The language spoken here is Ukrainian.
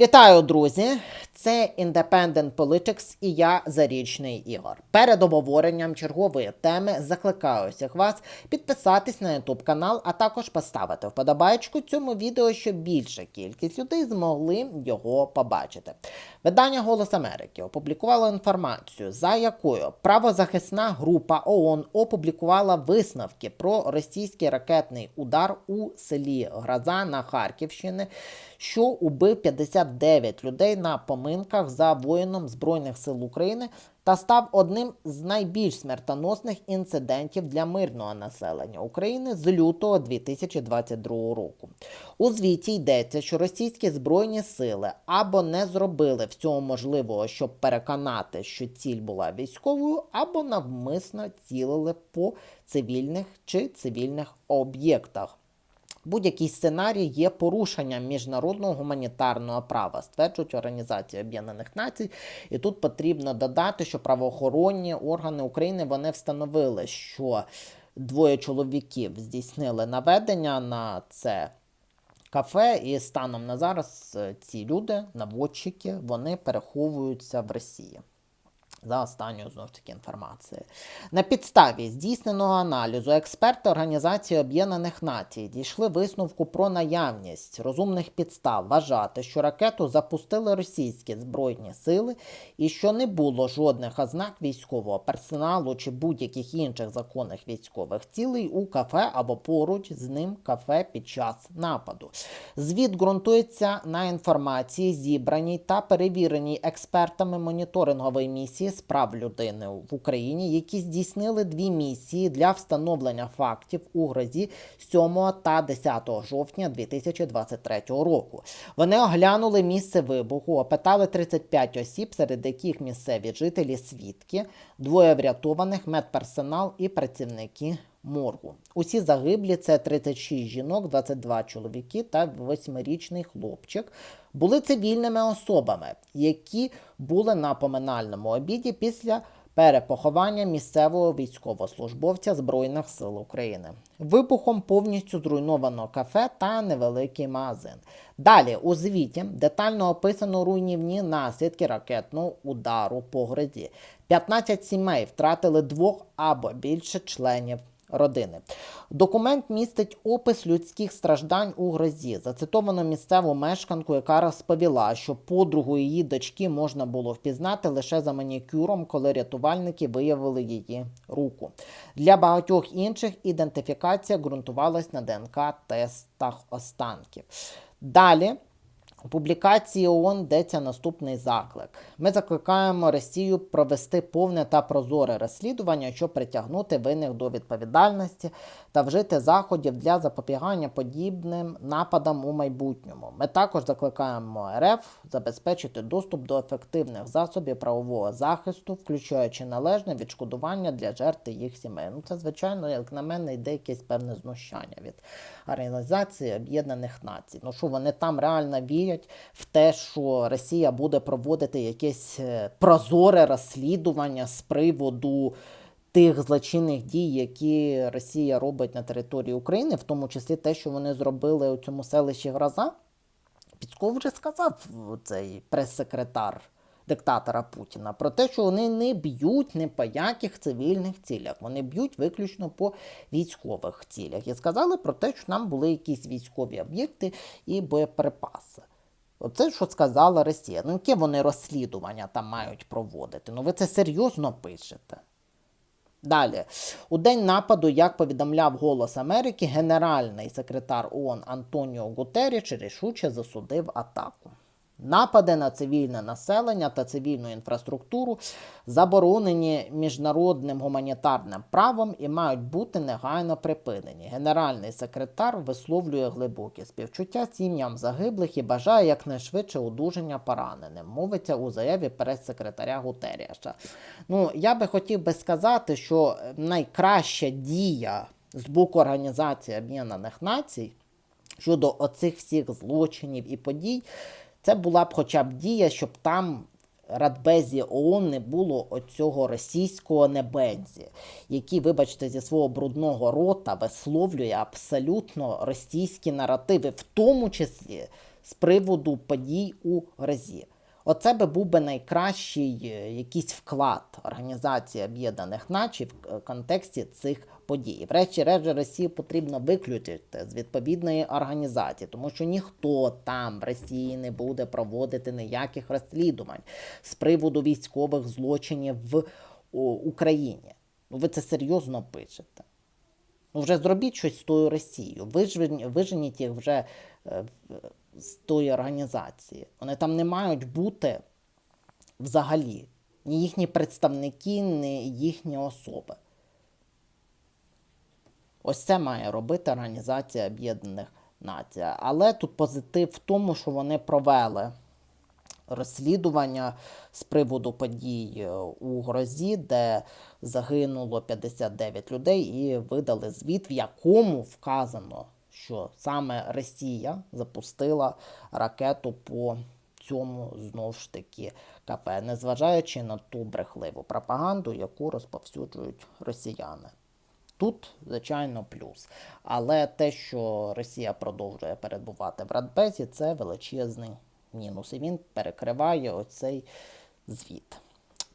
Вітаю, друзі! Це Independent Politics і я Зарічний Ігор. Перед обговоренням чергової теми закликаю всіх вас підписатись на YouTube канал, а також поставити вподобайку цьому відео, щоб більша кількість людей змогли його побачити. Видання Голос Америки опублікувало інформацію, за якою правозахисна група ООН опублікувала висновки про російський ракетний удар у селі Граза на Харківщині, що убив 59 людей на поминках за воїном Збройних сил України та став одним з найбільш смертоносних інцидентів для мирного населення України з лютого 2022 року. У звіті йдеться, що російські збройні сили або не зробили всього можливого, щоб переконати, що ціль була військовою, або навмисно цілили по цивільних чи цивільних об'єктах. Будь-який сценарій є порушенням міжнародного гуманітарного права, стверджують Організація Об'єднаних Націй. І тут потрібно додати, що правоохоронні органи України вони встановили, що двоє чоловіків здійснили наведення на це кафе, і станом на зараз е, ці люди, наводчики, вони переховуються в Росії. За останньою знову ж таки інформацією. На підставі здійсненого аналізу експерти Організації Об'єднаних Націй дійшли висновку про наявність розумних підстав вважати, що ракету запустили російські збройні сили і що не було жодних ознак військового персоналу чи будь-яких інших законних військових цілей у кафе або поруч з ним кафе під час нападу. Звіт ґрунтується на інформації, зібраній та перевіреній експертами моніторингової місії з прав людини в Україні, які здійснили дві місії для встановлення фактів у грозі 7 та 10 жовтня 2023 року. Вони оглянули місце вибуху, опитали 35 осіб, серед яких місцеві жителі, свідки, двоє врятованих, медперсонал і працівники моргу. Усі загиблі це 36 жінок, 22 чоловіки та 8-річний хлопчик. Були цивільними особами, які були на поминальному обіді після перепоховання місцевого військовослужбовця Збройних сил України. Вибухом повністю зруйновано кафе та невеликий магазин. Далі у звіті детально описано руйнівні наслідки ракетного удару по грозі. 15 сімей втратили двох або більше членів родини. Документ містить опис людських страждань у грозі. Зацитовано місцеву мешканку, яка розповіла, що подругу її дочки можна було впізнати лише за манікюром, коли рятувальники виявили її руку. Для багатьох інших ідентифікація ґрунтувалась на ДНК-тестах останків. Далі. У публікації ООН йдеться наступний заклик. Ми закликаємо Росію провести повне та прозоре розслідування, щоб притягнути винних до відповідальності та вжити заходів для запобігання подібним нападам у майбутньому. Ми також закликаємо РФ забезпечити доступ до ефективних засобів правового захисту, включаючи належне відшкодування для жертв їх сімей. Ну це звичайно, як на мене, йде якесь певне знущання від Організації Об'єднаних Націй. Ну що вони там реально вірять в те, що Росія буде проводити якесь е, прозоре розслідування з приводу тих злочинних дій, які Росія робить на території України, в тому числі те, що вони зробили у цьому селищі Гроза. Пісков вже сказав цей прес-секретар диктатора Путіна про те, що вони не б'ють ні по яких цивільних цілях, вони б'ють виключно по військових цілях. І сказали про те, що нам були якісь військові об'єкти і боєприпаси. Оце що сказала Росія. Ну, яке вони розслідування там мають проводити? Ну ви це серйозно пишете? Далі, у день нападу, як повідомляв Голос Америки, генеральний секретар ООН Антоніо Гутеріч рішуче засудив атаку. Напади на цивільне населення та цивільну інфраструктуру заборонені міжнародним гуманітарним правом і мають бути негайно припинені. Генеральний секретар висловлює глибокі співчуття сім'ям загиблих і бажає якнайшвидше одужання пораненим. Мовиться у заяві прес-секретаря Гутеріша. Ну, я би хотів би сказати, що найкраща дія з боку Організації Об'єднаних Націй щодо оцих всіх злочинів і подій. Це була б хоча б дія, щоб там Радбезі ООН не було оцього російського небензі, який, вибачте, зі свого брудного рота висловлює абсолютно російські наративи, в тому числі з приводу подій у Грозі. Оце би був би найкращий е, якийсь вклад Організації Об'єднаних Націй в е, контексті цих подій. Врешті-решт Росію потрібно виключити з відповідної організації, тому що ніхто там в Росії не буде проводити ніяких розслідувань з приводу військових злочинів в Україні. Ну ви це серйозно пишете. Ну, вже зробіть щось з тою Росією. Вижен- Виженіть їх вже е, з тої організації. Вони там не мають бути взагалі. Ні їхні представники, ні їхні особи. Ось це має робити Організація Об'єднаних Націй. Але тут позитив в тому, що вони провели розслідування з приводу подій е, у Грозі, де загинуло 59 людей, і видали звіт, в якому вказано, що саме Росія запустила ракету по цьому знову ж таки кафе, незважаючи на ту брехливу пропаганду, яку розповсюджують росіяни. Тут, звичайно, плюс. Але те, що Росія продовжує перебувати в Радбезі, це величезний мінус. І він перекриває оцей звіт.